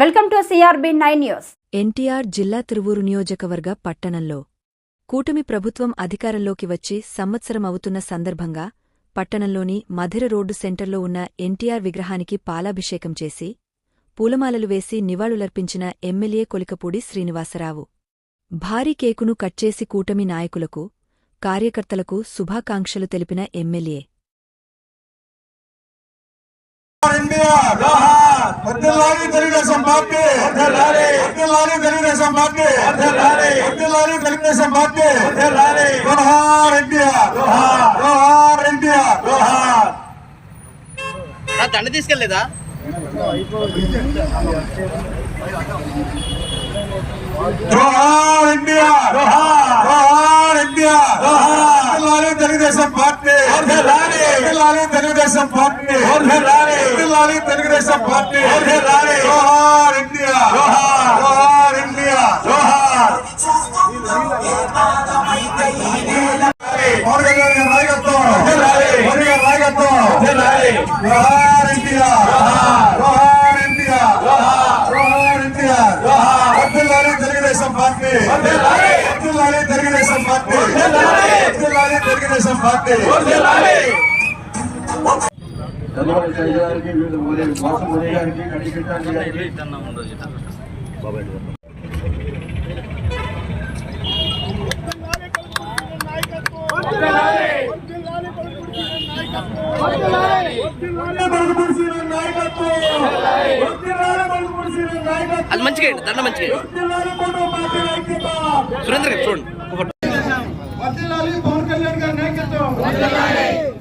Welcome to CRB nine news. NTR జిల్లా తిరువూరు నియోజకవర్గ పట్టణంలో కూటమి ప్రభుత్వం అధికారంలోకి వచ్చి సంవత్సరం అవుతున్న సందర్భంగా పట్టణంలోని మధిర రోడ్డు సెంటర్లో ఉన్న ఎన్టీఆర్ విగ్రహానికి పాలాభిషేకం చేసి పూలమాలలు వేసి నివాళులర్పించిన ఎమ్మెల్యే కొలికపూడి శ్రీనివాసరావు. భారీ కేకును కట్చేసి కూటమి నాయకులకు కార్యకర్తలకు శుభాకాంక్షలు తెలిపిన ఎమ్మెల్యే. వర్ధిల్లాలి తెలుగుదేశం పార్టీ వర్ధిల్లాలి వర్ధిల్లాలి తెలుగుదేశం పార్టీ వర్ధిల్లాలి వర్ధిల్లాలి తెలుగుదేశం పార్టీ వర్ధిల్లాలి జోహార్ ఎన్టీఆర్. జోహార్. జోహార్ ఎన్టీఆర్. జోహార్. నా దండ తీసుకెళ్ళలేదా? జోహార్ ఎన్టీఆర్ జోహార్ జోహార్ ఎన్టీఆర్ జోహార్ వర్ధిల్లాలి తెలుగుదేశం పార్టీ. వర్ధిల్లాలి తెలుగుదేశం పార్టీ. వర్ధిల్లాలి తెలుగుదేశం పార్టీ. జోహార్ ఎన్టీఆర్ జోహార్. జోహార్ ఎన్టీఆర్ జోహార్. నాయకత్వం. నాయకత్వం. జోహార్ ఎన్టీఆర్ జోహార్. ఎన్టీఆర్ జోహార్. ఎన్టీఆర్ వర్ధిల్లాలి తెలుగుదేశం పార్టీ. తెలుగుదేశం పార్టీ. వర్ధిల్లాలి తెలుగుదేశం పార్టీ గారికి వీళ్ళు ఉదయం వాసం ఉదయ్ గారికి కడిగిట్టాలి గారికి. అది మంచిగా దండ మంచిగా. సురేంద్ర గారు చూడండి. వర్ధిల్లాలి పవన్ కళ్యాణ్ గారి నాయకత్వం.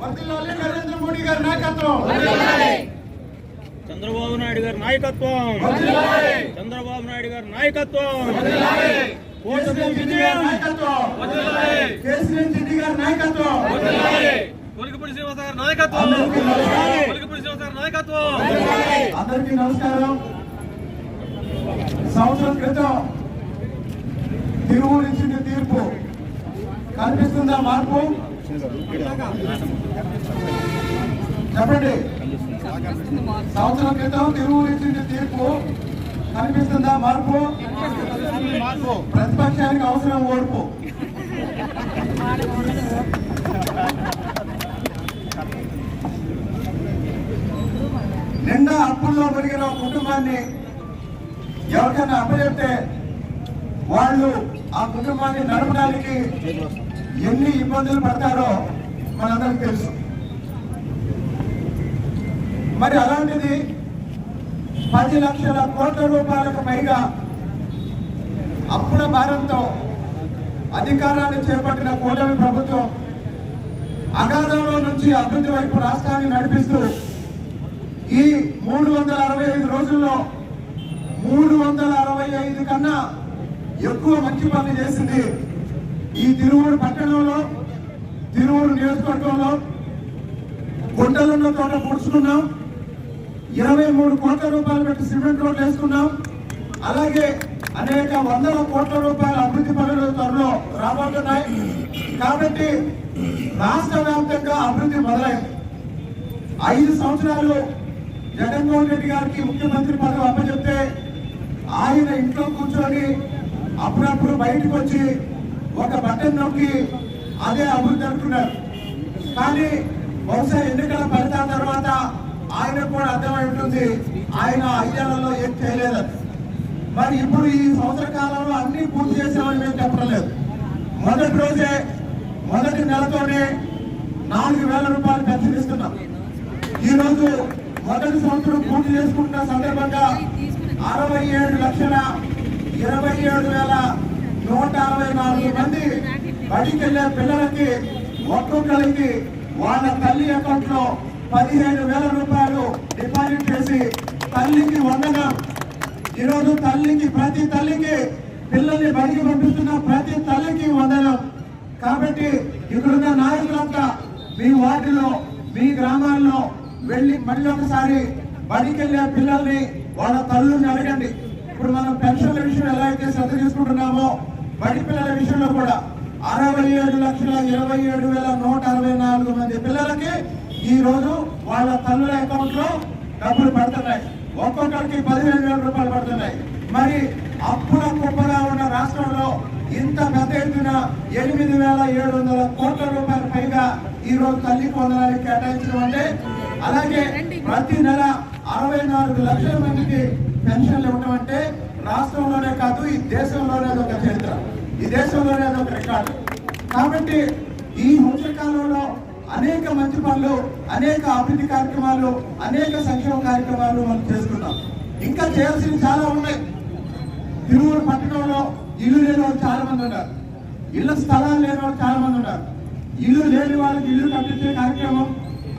వర్ధిల్లాలి నరేంద్ర మోడీ గారి నాయకత్వం. చంద్రబాబు నాయుడు గారి నాయకత్వం. చంద్రబాబు నాయుడు గారి నాయకత్వం. కూటమి విజయం కేసీఆర్ రెడ్డి గారి నాయకత్వం. కొలికపూడి శ్రీనివాస గారి నాయకత్వం. కొలికపూడి శ్రీనివాస గారి నాయకత్వం. అందరికీ నమస్కారం. సంవత్సరం క్రితం ఇచ్చిన తీర్పు కనిపిస్తుందా మార్పు? చెప్పండి. సంవత్సరం క్రితం తిరుగు ఇచ్చిన తీర్పు కనిపిస్తుందా? మార్పు? ప్రతిపక్షానికి అవసరం ఓడుపు నిండా అప్పుల్లో పెరిగిన కుటుంబాన్ని ఎవరికైనా అప్పచెప్తే వాళ్ళు ఆ కుటుంబాన్ని నడపడానికి ఎన్ని ఇబ్బందులు పడతారో మనందరికి తెలుసు. మరి అలాంటిది పది లక్షల కోట్ల రూపాయలకు పైగా అప్పుల భారంతో అధికారాన్ని చేపట్టిన కూటమి ప్రభుత్వం అగాధంలో నుంచి అభివృద్ధి వైపు రాష్ట్రాన్ని నడిపిస్తూ ఈ మూడు వందల అరవై ఐదు రోజుల్లో మూడు వందల అరవై ఐదు కన్నా ఎక్కువ మంచి పనులు చేసింది ఈ తిరువూరు పట్టణంలో తిరువూరు నియోజకవర్గంలో గుంటలున్న తోట పొడుచుకున్నాం ఇరవై మూడు కోట్ల రూపాయలు పెట్టి సిమెంట్ రోడ్లు వేసుకున్నాం. అలాగే అనేక వందల కోట్ల రూపాయల అభివృద్ధి పనులు త్వరలో రాబోతున్నాయి. కాబట్టి రాష్ట్ర వ్యాప్తంగా అభివృద్ధి మొదలైంది. ఐదు సంవత్సరాలు జగన్మోహన్ రెడ్డి గారికి ముఖ్యమంత్రి పదవి అప్పచెప్తే ఆయన ఇంట్లో కూర్చొని అప్పుడప్పుడు బయటకు వచ్చి ఒక బట్టన్ నొక్కి అదే అభివృద్ధి అనుకున్నారు. కానీ బహుశా ఎన్నికల ఫలితాల తర్వాత ఆయన కూడా అర్థమై ఉంటుంది ఆయన ఐదేళ్ళలో ఏం చేయలేదని మరి ఇప్పుడు ఈ సంవత్సర కాలంలో అన్ని పూర్తి చేసామని మేము చెప్పలేదు మొదటి రోజే మొదటి నెలతోనే నాలుగు వేల రూపాయలు పెన్షన్ ఇస్తున్నాం. ఈరోజు మొదటి సంవత్సరం పూర్తి చేసుకుంటున్న సందర్భంగా అరవై ఏడు లక్షల ఇరవై ఏడు వేల నూట అరవై నాలుగు మంది బడికి వెళ్ళే పిల్లలకి ఒక్కొక్కరికి వాళ్ళ తల్లి అకౌంట్లో పదిహేను వేల రూపాయలు డిపాజిట్ చేసి తల్లికి వండగా ఈరోజు తల్లికి ప్రతి తల్లికి పిల్లల్ని బడికి పంపిస్తున్న ప్రతి తల్లికి వందనం కాబట్టి ఇక్కడున్న నాయకులంతా మీ వార్డులో మీ గ్రామాల్లో వెళ్ళి మళ్ళీ ఒకసారి బడికి వెళ్ళే పిల్లల్ని వాళ్ళ తల్లుల్ని అడగండి. ఇప్పుడు మనం పెన్షన్ల విషయం ఎలా అయితే శ్రద్ధ తీసుకుంటున్నామో బడి పిల్లల విషయంలో కూడా అరవై ఏడు లక్షల ఇరవై ఏడు వేల నూట అరవై నాలుగు మంది పిల్లలకి ఈరోజు వాళ్ళ తల్లుల అకౌంట్లో డబ్బులు పడుతున్నాయి. ఒక్కొక్కరికి పదిహేను వేల రూపాయలు పడుతున్నాయి. మరి అప్పుల కుప్పగా ఉన్న రాష్ట్రంలో ఇంత పెద్ద ఎత్తున ఎనిమిది వేల ఏడు వందల కోట్ల రూపాయల పైగా ఈరోజు తల్లి పొందడానికి కేటాయించడం అంటే అలాగే ప్రతి నెల అరవై నాలుగు లక్షల మందికి పెన్షన్లు ఇవ్వడం అంటే రాష్ట్రంలోనే కాదు ఈ దేశంలోనే అదొక ఒక చరిత్ర. ఈ దేశంలోనే అదొక ఒక రికార్డు. కాబట్టి ఈ సంవత్సర కాలంలో అనేక మంచి పనులు అనేక అభివృద్ధి కార్యక్రమాలు అనేక సంక్షేమ కార్యక్రమాలు మనం చేసుకున్నాం. ఇంకా చేయాల్సినవి చాలా ఉన్నాయి. తిరువురు పట్టణంలో ఇల్లు లేని వాళ్ళు చాలా మంది ఉన్నారు. ఇళ్ళ స్థలాలు లేని వాళ్ళు చాలా మంది ఉన్నారు. ఇల్లు లేని వాళ్ళకి ఇల్లు కట్టించే కార్యక్రమం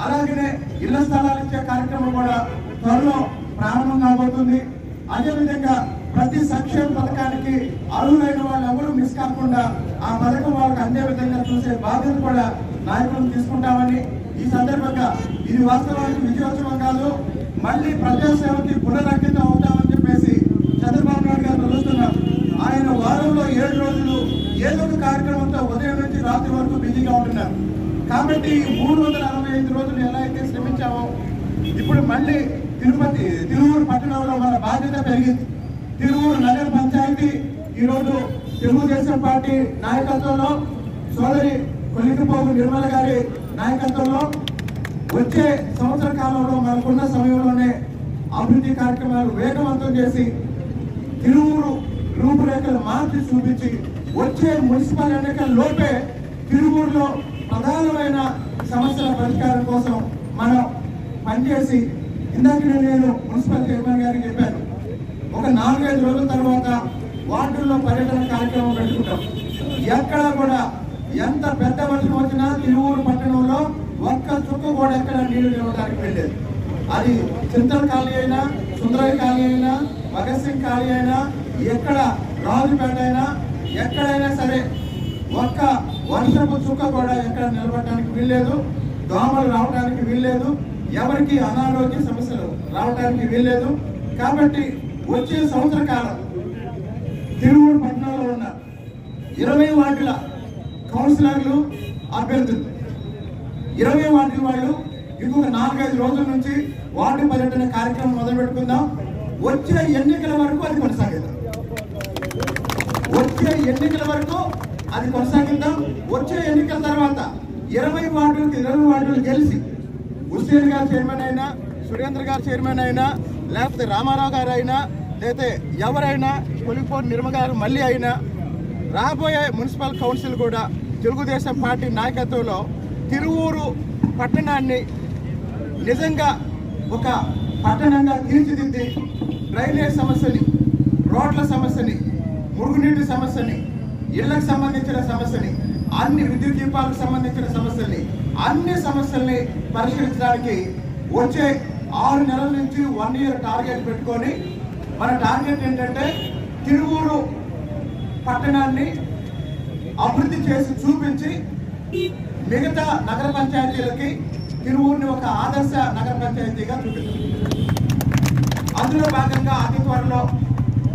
అలాగనే ఇళ్ళ స్థలాలు ఇచ్చే కార్యక్రమం కూడా త్వరలో ప్రారంభం కాబోతుంది. అదేవిధంగా ప్రతి సంక్షేమ పథకానికి అర్హులైన వాళ్ళు ఎవరు మిస్ కాకుండా ఆ పథకం వాళ్ళకి అందే విధంగా చూసే బాధ్యత కూడా నాయకులను తీసుకుంటామని ఈ సందర్భంగా ఇది వాస్తవానికి విజయోత్సవం కాదు మళ్ళీ ప్రజాసేవకి పునరంకితం అవుతామని చెప్పేసి చంద్రబాబు నాయుడు గారు తెలుస్తున్నారు ఆయన వారంలో ఏడు రోజులు ఏదో ఒక కార్యక్రమంతో ఉదయం నుంచి రాత్రి వరకు బిజీగా ఉంటున్నారు. కాబట్టి మూడు వందల అరవై ఐదు రోజులు ఎలా అయితే శ్రమించామో ఇప్పుడు మళ్ళీ తిరుపతి తిరువురు పట్టణంలో మన బాధ్యత పెరిగింది. తిరువూరు నగర పంచాయతీ ఈరోజు తెలుగుదేశం పార్టీ నాయకత్వంలో సోదరి కొలిగిపోగు నిర్మల గారి నాయకత్వంలో వచ్చే సంవత్సర కాలంలో మనకున్న సమయంలోనే అభివృద్ధి కార్యక్రమాలు వేగవంతం చేసి తిరువురు రూపురేఖలు మార్చి చూపించి వచ్చే మున్సిపల్ ఎన్నికల లోపే తిరువురులో ప్రధానమైన సమస్యల పరిష్కారం కోసం మనం పనిచేసి ఇందాక నేను మున్సిపల్ చైర్మన్ గారికి చెప్పాను. ఒక నాలుగైదు రోజుల తర్వాత వార్డుల్లో పర్యటన కార్యక్రమం పెట్టుకుంటాం. ఎక్కడ కూడా ఎంత పెద్ద వర్షం వచ్చినా తిరువూరు పట్టణంలో ఒక్క చుక్క కూడా ఎక్కడ నీళ్ళు నిలవడానికి వెళ్ళేది అది చింతల ఖాళీ అయినా సుందరయ్య ఖాళీ అయినా భగత్ సింగ్ ఖాళీ అయినా ఎక్కడ రాజుపేట అయినా ఎక్కడైనా సరే ఒక్క వర్షపు చుక్క కూడా ఎక్కడ నిలబడటానికి వీల్లేదు. దోమలు రావడానికి వీల్లేదు. ఎవరికి అనారోగ్య సమస్యలు రావడానికి వీల్లేదు. కాబట్టి వచ్చే సంవత్సర కాలం తిరువూరు పట్టణంలో ఉన్న ఇరవై వార్డుల కౌన్సిలర్లు అభ్యర్థులు. ఇరవై వార్డుల వాళ్ళు ఇంకొక నాలుగైదు రోజుల నుంచి వార్డు పర్యటన కార్యక్రమం మొదలు పెట్టుకుందాం వచ్చే ఎన్నికల వరకు అది కొనసాగిద్దాం. వచ్చే ఎన్నికల వరకు అది కొనసాగిద్దాం. వచ్చే ఎన్నికల తర్వాత ఇరవై వార్డులకు ఇరవై వార్డులు గెలిచి హుస్సేన్ గారు చైర్మన్ అయినా సురేంద్ర గారు చైర్మన్ అయినా లేకపోతే రామారావు గారు అయినా లేకపోతే ఎవరైనా కొలిపోని నిర్మ గారు మళ్ళీ అయినా రాబోయే మున్సిపల్ కౌన్సిల్ కూడా తెలుగుదేశం పార్టీ నాయకత్వంలో తిరువూరు పట్టణాన్ని నిజంగా ఒక పట్టణంగా తీర్చిదిద్ది డ్రైనేజ్ సమస్యని రోడ్ల సమస్యని మురుగునీటి సమస్యని ఇళ్ళకు సంబంధించిన సమస్యని అన్ని విద్యుత్ దీపాలకు సంబంధించిన సమస్యల్ని అన్ని సమస్యల్ని పరిష్కరించడానికి వచ్చే ఆరు నెలల నుంచి వన్ ఇయర్ టార్గెట్ పెట్టుకొని మన టార్గెట్ ఏంటంటే తిరువూరు పట్టణాన్ని అభివృద్ధి చేసి చూపించి మిగతా నగర పంచాయతీలకి తిరువూరుని ఒక ఆదర్శ నగర పంచాయతీగా చూపించాలి అందులో భాగంగా అతి త్వరలో